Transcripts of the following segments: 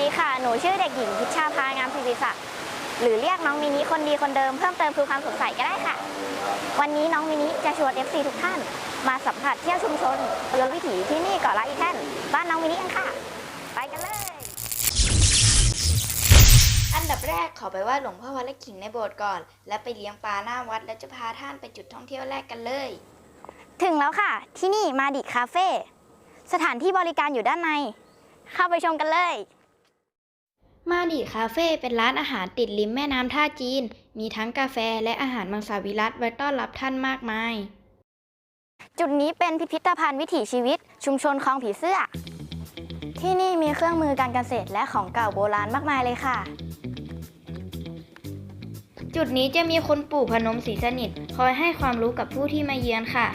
ดีค่ะ หนูชื่อเด็กหญิงพิชชาพางามศิริศักดิ์หรือเรียกน้องมินิคนดีคนเดิมเพิ่มเติมคือความสดใสก็ได้ค่ะ วันนี้น้องมินิจะชวน FC ทุกท่าน มาสัมผัสเที่ยวชุมชนเรือวิถีที่นี่เกาะละอีแท่นบ้านน้องมินิกันค่ะ ไปกันเลย อันดับแรกขอไปไหว้หลวงพ่อวัดและขิงในโบสถ์ก่อน แล้วไปเลี้ยงปลาหน้าวัด แล้วจะพาท่านไปจุดท่องเที่ยวแรกกันเลย ถึงแล้วค่ะ ที่นี่มาดิคาเฟ่สถานที่บริการอยู่ด้านใน เข้าไปชมกันเลย มาดิคาเฟ่เป็นร้านอาหารติดริมแม่น้ำท่าจีน มีทั้งกาแฟและอาหารมังสวิรัตไว้ต้อนรับท่านมากมาย จุดนี้เป็นพิพิธภัณฑ์วิถีชีวิต ชุมชนคลองผีเสื้อ ที่นี่มีเครื่องมือการเกษตรและของเก่าโบราณมากมายเลยค่ะ จุดนี้จะมีคนปู่พนมศรีสนิท คอยให้ความรู้กับผู้ที่มาเยือนค่ะ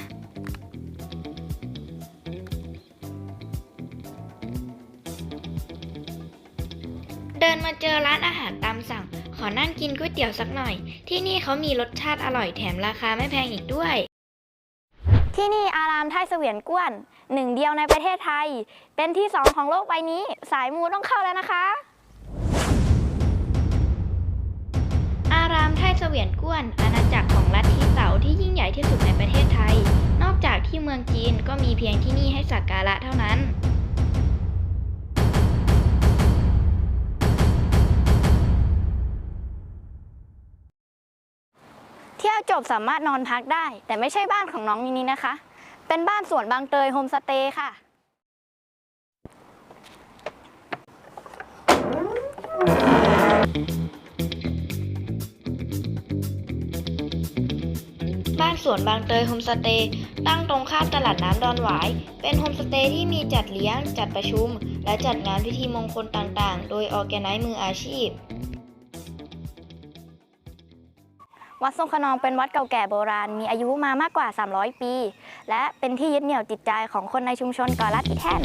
เดินมาเจอร้านอาหารตามสั่ง ขอนั่งกินก๋วยเตี๋ยวสักหน่อย ที่นี่เขามีรสชาติอร่อยแถมราคาไม่แพงอีกด้วย ที่นี่อารามไทยเสวียนก้วน หนึ่งเดียวในประเทศไทย เป็นที่สองของโลกใบนี้ สายมูต้องเข้าแล้วนะคะ อารามไทยเสวียนก้วน อาณาจักรของลัทธิเต๋าที่ยิ่งใหญ่ที่สุดในประเทศไทย นอกจากที่เมืองจีนก็มีเพียงที่นี่ให้สักการะเท่านั้น ที่ยวจบสามารถนอนพักได้ แต่ไม่ใช่บ้านของน้องมินินะคะ เป็นบ้านสวนบางเตยโฮมสเตย์ค่ะ บ้านสวนบางเตยโฮมสเตย์ตั้งตรงข้ามตลาดน้ำดอนหวาย เป็นโฮมสเตย์ที่มีจัดเลี้ยง จัดประชุม และจัดงานพิธีมงคลต่างๆ โดยออแกไนซ์มืออาชีพ วัดทรงขนองเป็นวัดเก่าแก่โบราณ มีอายุมามากกว่า 300 ปี และเป็นที่ยึดเหนี่ยวจิตใจของคนในชุมชนเกาะลัดอีแท่น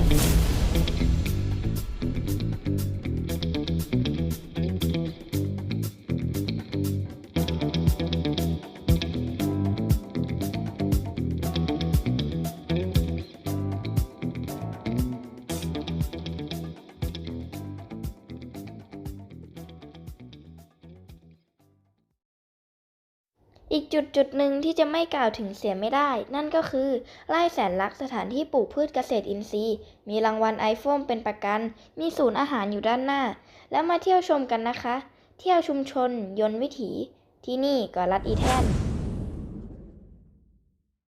อีกจุดจุดหนึ่งที่จะไม่กล่าวถึงเสียไม่ได้ นั่นก็คือไร่แสนลักสถานที่ปลูกพืชเกษตรอินทรีย์ มีรางวัลไอโฟมเป็นประกัน มีศูนย์อาหารอยู่ด้านหน้า แล้วมาเที่ยวชมกันนะคะ เที่ยวชุมชน ยนต์วิถี ที่นี่ก็รัดอีแทน